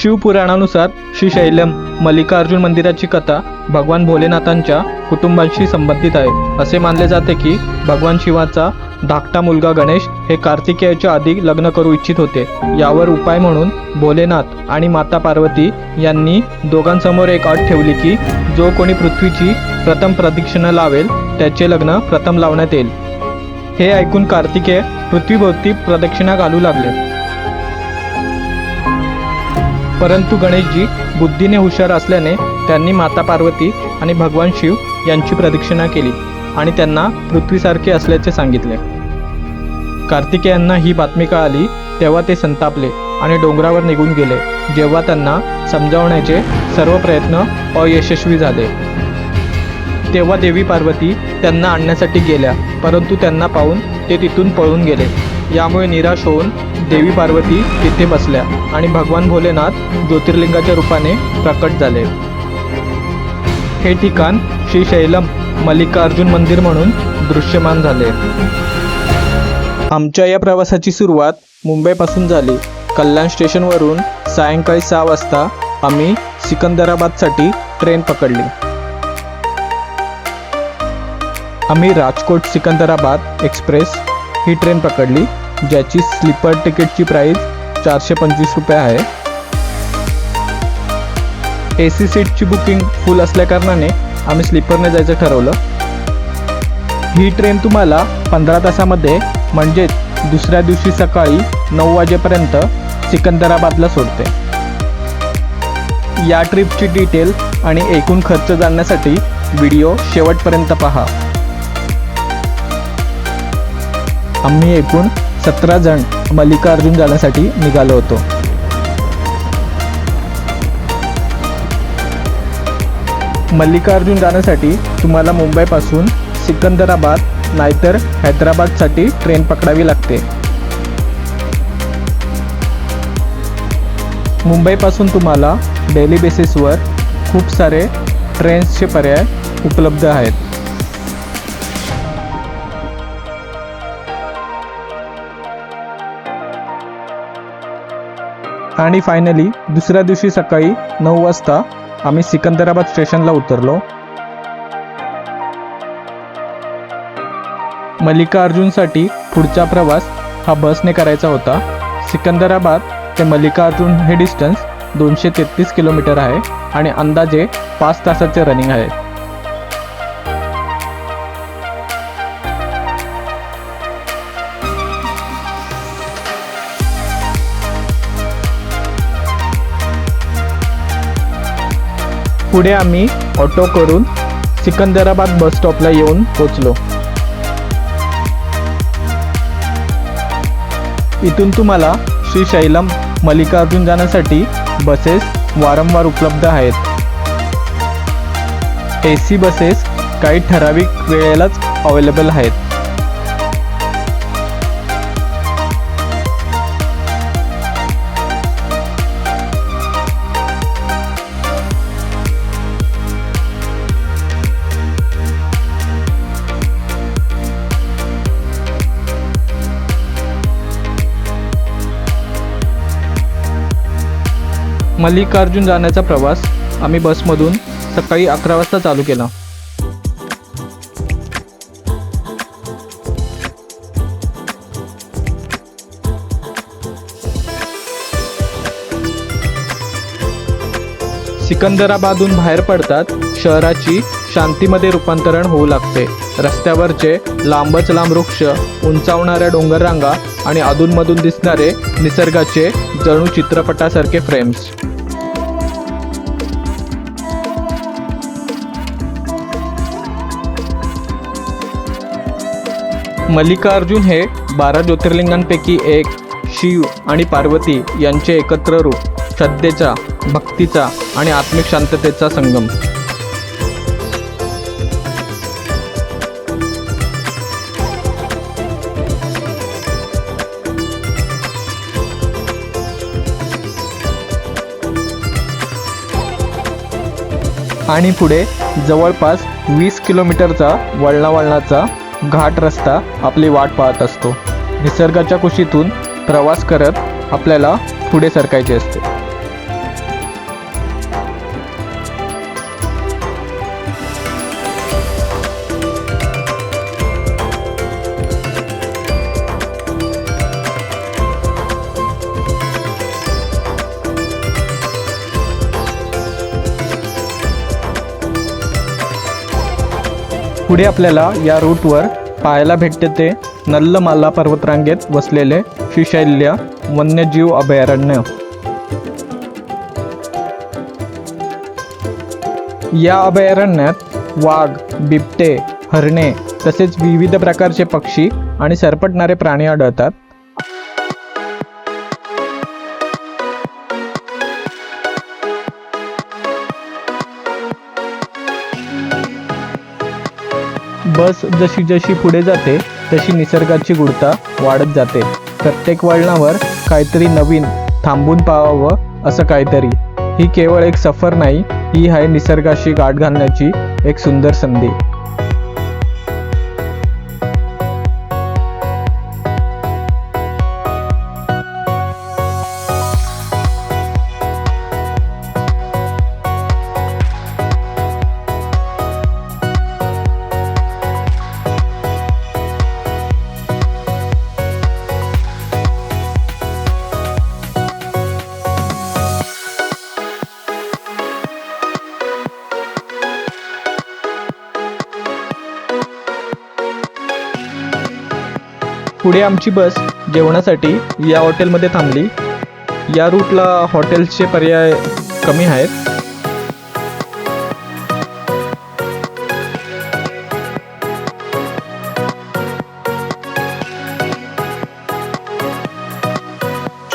शिवपुराणानुसार श्री शैलम मल्लिकार्जुन मंदिराची कथा भगवान भोलेनाथांच्या कुटुंबाशी संबंधित आहे. असे मानले जाते की भगवान शिवाचा धाकटा मुलगा गणेश हे कार्तिकेयाच्या आधी लग्न करू इच्छित होते. यावर उपाय म्हणून भोलेनाथ आणि माता पार्वती यांनी दोघांसमोर एक अट ठेवली की जो कोणी पृथ्वीची प्रथम प्रदक्षिणा लावेल त्याचे लग्न प्रथम लावण्यात येईल. हे ऐकून कार्तिकेय पृथ्वीभोवती प्रदक्षिणा घालू लागले. परंतु गणेशजी बुद्धीने हुशार असल्याने त्यांनी माता पार्वती आणि भगवान शिव यांची प्रदक्षिणा केली आणि त्यांना पृथ्वीसारखे असल्याचे सांगितले. कार्तिकेयांना ही बातमी कळाली तेव्हा ते संतापले आणि डोंगरावर निघून गेले जेव्हा त्यांना समजावण्याचे सर्व प्रयत्न अयशस्वी झाले. तेव्हा देवी पार्वती त्यांना आणण्यासाठी गेल्या परंतु त्यांना पाहून ते तिथून पळून गेले. यामुळे निराश होऊन देवी पार्वती तिथे बसल्या आणि भगवान भोलेनाथ ज्योतिर्लिंगाच्या रूपाने प्रकट झाले. हे ठिकाण श्रीशैलम मल्लिकार्जुन मंदिर म्हणून दृश्यमान झाले. आमच्या या प्रवासाची सुरुवात मुंबईपासून झाली. कल्याण स्टेशनवरून सायंकाळी सहा वाजता आम्ही सिकंदराबादसाठी ट्रेन पकडली. आम्ही राजकोट सिकंदराबाद एक्सप्रेस ही ट्रेन पकडली. ज्याची स्लीपर तिकीटची प्राईस चारशे पंचवीस रुपये आहे. ए सी सीटची बुकिंग फुल असल्याकारणाने आम्ही स्लीपरने जायचं ठरवलं. ही ट्रेन तुम्हाला पंधरा तासामध्ये म्हणजेच दुसऱ्या दिवशी सकाळी नऊ वाजेपर्यंत सिकंदराबादला सोडते. या ट्रिपची डिटेल आणि एकूण खर्च जाणण्यासाठी व्हिडिओ शेवटपर्यंत पहा. आम्ही एकूण सतरा जण मल्लिकार्जुन जाण्यासाठी निघालो होतो. मल्लिकार्जुन जाण्यासाठी तुम्हाला मुंबईपासून सिकंदराबाद नाहीतर हैदराबादसाठी ट्रेन पकडावी लागते. मुंबईपासून तुम्हाला डेली बेसिसवर खूप सारे ट्रेन्सचे पर्याय उपलब्ध आहेत. आणि फायनली दुसऱ्या दिवशी सकाळी नऊ वाजता आम्ही सिकंदराबाद स्टेशनला उतरलो. मल्लिकार्जुनसाठी पुढचा प्रवास हा बसने करायचा होता. सिकंदराबाद ते मल्लिकार्जुन हे डिस्टन्स दोनशे तेहतीस किलोमीटर आहे आणि अंदाजे पाच तासाचे रनिंग आहे. पुढे आम्ही ऑटो करून सिकंदराबाद बस स्टॉपला येऊन पोचलो. इथून तुम्हाला श्री शैलम मल्लिकार्जुन जाण्यासाठी बसेस वारंवार उपलब्ध आहेत. ए सी बसेस काही ठराविक वेळेलाच अवेलेबल आहेत. मल्लिकार्जुन जाण्याचा प्रवास आम्ही बसमधून सकाळी अकरा वाजता चालू केला. सिकंदराबादहून बाहेर पडतात शहराची शांतीमध्ये रूपांतरण होऊ लागते. रस्त्यावरचे लांबच लांब वृक्ष उंचावणाऱ्या डोंगररांगा आणि अधूनमधून दिसणारे निसर्गाचे जणू चित्रपटासारखे फ्रेम्स मल्लिकार्जुन हे बारा ज्योतिर्लिंगांपैकी एक शिव आणि पार्वती यांचे एकत्र रूप श्रद्धेचा भक्तीचा आणि आत्मिक शांततेचा संगम. आणि पुढे जवळपास वीस किलोमीटरचा वळणावळणाचा घाट रस्ता आपली वाट पाहत असतो. निसर्गाच्या कुशीतून प्रवास करत आपल्याला पुढे सरकायचे असते. पुढे आपल्याला या रूटवर पाहायला भेटते ते नल्लमाला पर्वतरांगेत वसलेले शिशैल्य वन्यजीव अभयारण्य. या अभयारण्यात वाघ बिबटे हरणे तसेच विविध प्रकारचे पक्षी आणि सरपटणारे प्राणी आढळतात. बस जशी जशी पुढे जाते तशी निसर्गाची गुढता वाढत जाते. प्रत्येक वळणावर काहीतरी नवीन थांबून पाहावं असं काहीतरी. ही केवळ एक सफर नाही ही आहे निसर्गाशी गाठ घालण्याची एक सुंदर संधी. पुढे आमची बस जेवणासाठी या हॉटेलमध्ये थांबली. या रूटला हॉटेल्सचे पर्याय कमी आहेत.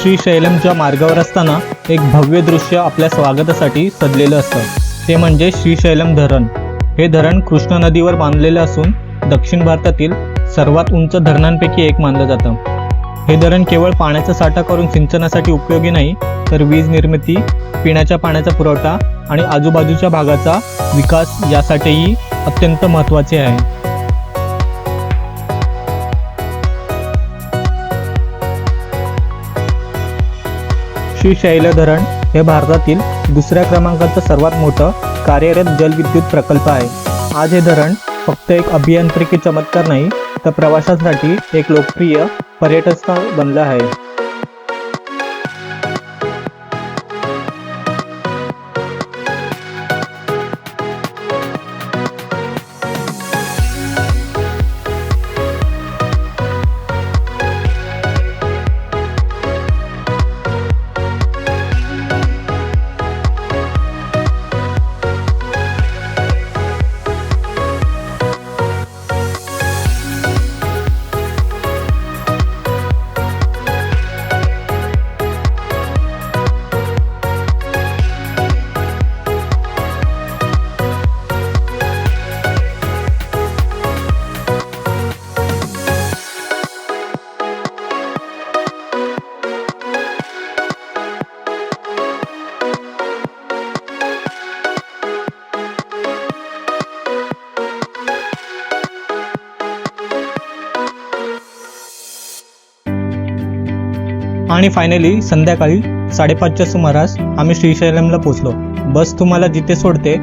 श्रीशैलमच्या मार्गावर असताना एक भव्य दृश्य आपल्या स्वागतासाठी सजलेलं असतं. ते म्हणजे श्रीशैलम धरण. हे धरण कृष्णा नदीवर बांधलेलं असून दक्षिण भारतातील सर्वात उंच धरणांपैकी एक मानलं जातं. हे धरण केवळ पाण्याचा साठा करून सिंचनासाठी उपयोगी नाही तर वीज निर्मिती पिण्याच्या पाण्याचा पुरवठा आणि आजूबाजूच्या भागाचा विकास यासाठीही अत्यंत महत्त्वाचे आहे. श्रीशैल धरण हे भारतातील दुसऱ्या क्रमांकाचं सर्वात मोठं कार्यरत जलविद्युत प्रकल्प आहे. आज हे धरण फक्त एक अभियांत्रिकी चमत्कार नाही तर प्रवाशांसाठी एक लोकप्रिय पर्यटन स्थळ बनलं आहे. आणि फायनली संध्याकाळी साडेपाचच्या सुमारास आम्ही श्रीशैलमला पोचलो बस तुम्हाला जिथे सोडते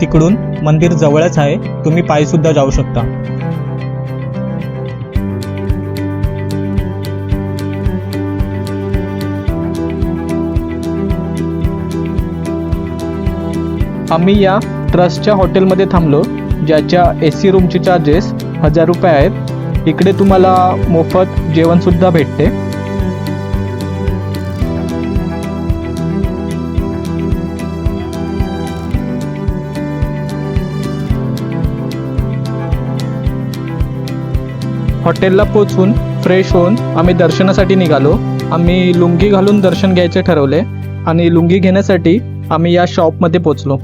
तिकडून मंदिर जवळच आहे तुम्ही पायीसुद्धा जाऊ शकता. आम्ही या ट्रस्टच्या हॉटेलमध्ये थांबलो ज्याच्या ए सी रूमचे चार्जेस हजार रुपये आहेत. इकडे तुम्हाला मोफत जेवणसुद्धा भेटते. हॉटेलला पोचून फ्रेश होऊन आम्ही दर्शनासाठी निघालो. आम्ही लुंगी घालून दर्शन घ्यायचे ठरवले आणि लुंगी घेण्यासाठी आम्ही या शॉपमध्ये पोचलो.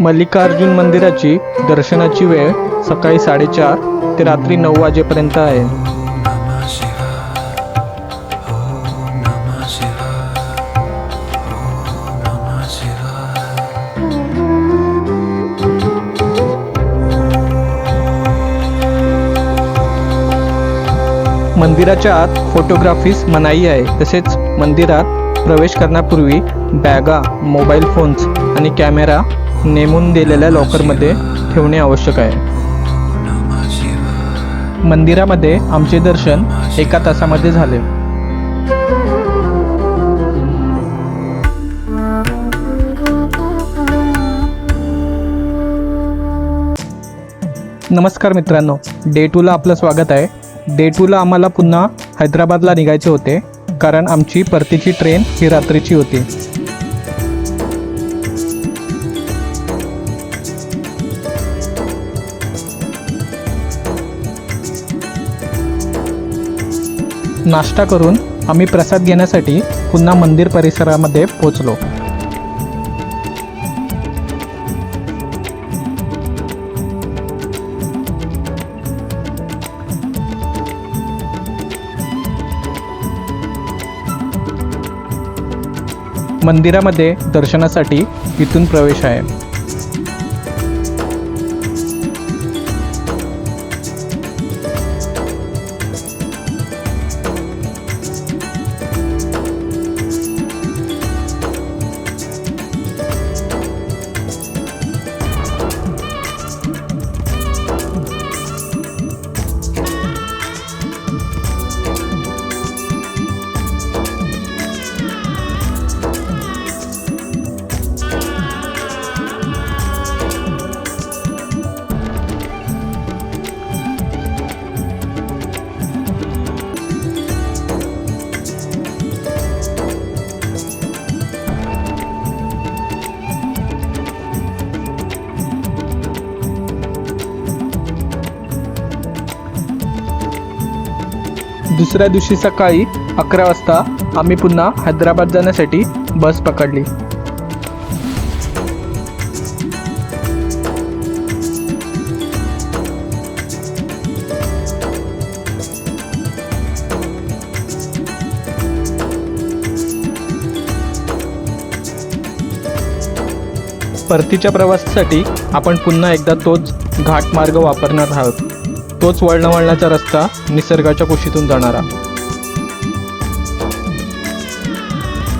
मल्लिकार्जुन मंदिराची दर्शनाची वेळ सकाळी साडेचार ते रात्री नऊ वाजेपर्यंत आहे. मंदिराच्या आत फोटोग्राफीस मनाई आहे. तसेच मंदिरात प्रवेश करण्यापूर्वी बॅगा मोबाईल फोन्स आणि कॅमेरा नेमून दिलेल्या लॉकरमध्ये ठेवणे आवश्यक आहे. मंदिरामध्ये आमचे दर्शन एका तासामध्ये झाले. नमस्कार मित्रांनो डे टूला आपलं स्वागत आहे. डे टूला आम्हाला पुन्हा हैदराबादला निघायचे होते कारण आमची परतीची ट्रेन ही रात्रीची होती. नाश्ता करून आम्ही प्रसाद घेण्यासाठी पुन्हा मंदिर परिसरामध्ये पोचलो मंदिरामध्ये दर्शनासाठी इथून प्रवेश आहे. दुसऱ्या दिवशी सकाळी अकरा वाजता आम्ही पुन्हा हैदराबाद जाण्यासाठी बस पकडली. परतीच्या प्रवासासाठी आपण पुन्हा एकदा तोच घाट मार्ग वापरणार आहोत. तोच वळण वळणाचा रस्ता निसर्गाच्या कुशीतून जाणारा.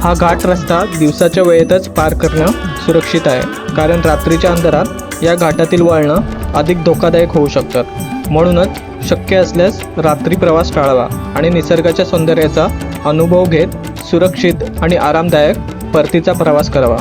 हा घाट रस्ता दिवसाच्या वेळेतच पार करणं सुरक्षित आहे. कारण रात्रीच्या अंधारात या घाटातील वळणं अधिक धोकादायक होऊ शकतात. म्हणूनच शक्य असल्यास रात्री प्रवास टाळावा आणि निसर्गाच्या सौंदर्याचा अनुभव घेत सुरक्षित आणि आरामदायक परतीचा प्रवास करावा.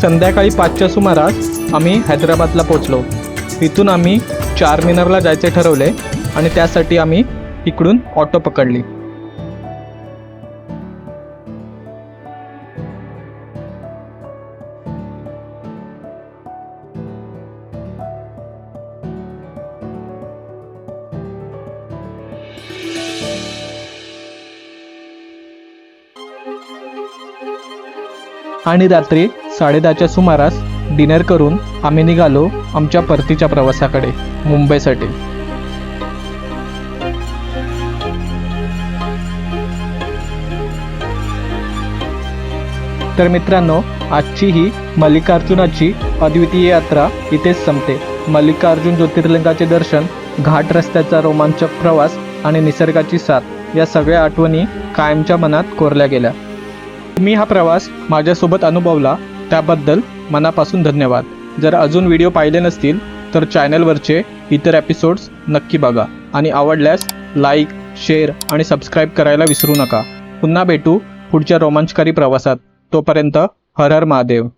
संध्याकाळी पाचच्या सुमारास आम्ही हैदराबादला पोचलो इथून आम्ही चार मिनारला जायचे ठरवले आणि त्यासाठी आम्ही इकडून ऑटो पकडली. आणि रात्री साडेदहाच्या सुमारास डिनर करून आम्ही निघालो आमच्या परतीच्या प्रवासाकडे मुंबईसाठी. तर मित्रांनो आजची ही मल्लिकार्जुनाची अद्वितीय यात्रा इथेच संपते. मल्लिकार्जुन ज्योतिर्लिंगाचे दर्शन घाट रस्त्याचा रोमांचक प्रवास आणि निसर्गाची साथ या सगळ्या आठवणी कायमच्या मनात कोरल्या गेल्या. तुम्ही हा प्रवास माझ्यासोबत अनुभवला त्याबद्दल मनापासून धन्यवाद. जर अजून व्हिडिओ पाहिले नसतील तर चॅनलवरचे इतर एपिसोड्स नक्की बघा आणि आवडल्यास लाईक शेअर आणि सबस्क्राईब करायला विसरू नका. पुन्हा भेटू पुढच्या रोमांचकारी प्रवासात. तोपर्यंत हर हर महादेव.